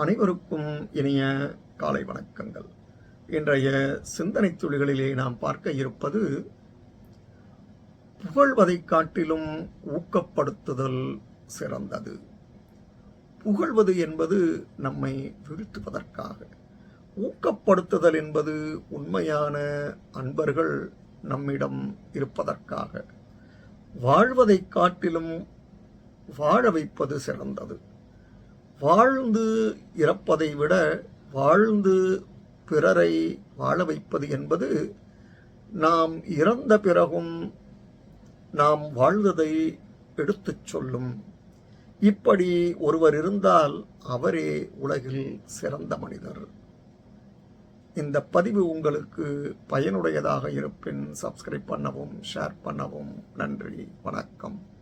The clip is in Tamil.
அனைவருக்கும் இனிய காலை வணக்கங்கள். இன்றைய சிந்தனை துளிகளிலே நாம் பார்க்க இருப்பது புகழ்வதைக் காட்டிலும் ஊக்கப்படுத்துதல் சிறந்தது. புகழ்வது என்பது நம்மை வீழ்த்துவதற்காக. ஊக்கப்படுத்துதல் என்பது உண்மையான அன்பர்கள் நம்மிடம் இருப்பதற்காக. வாழ்வதைக் காட்டிலும் வாழ வைப்பது சிறந்தது. வாழ்ந்து இறப்பதை விட வாழ்ந்து பிறரை வாழ வைப்பது என்பது நாம் இறந்த பிறகும் நாம் வாழ்ந்ததை எடுத்துச் சொல்லும். இப்படி ஒருவர் இருந்தால் அவரே உலகில் சிறந்த மனிதர். இந்த பதிவு உங்களுக்கு பயனுடையதாக இருப்பின் சப்ஸ்கிரைப் பண்ணவும் ஷேர் பண்ணவும் நன்றி வணக்கம்.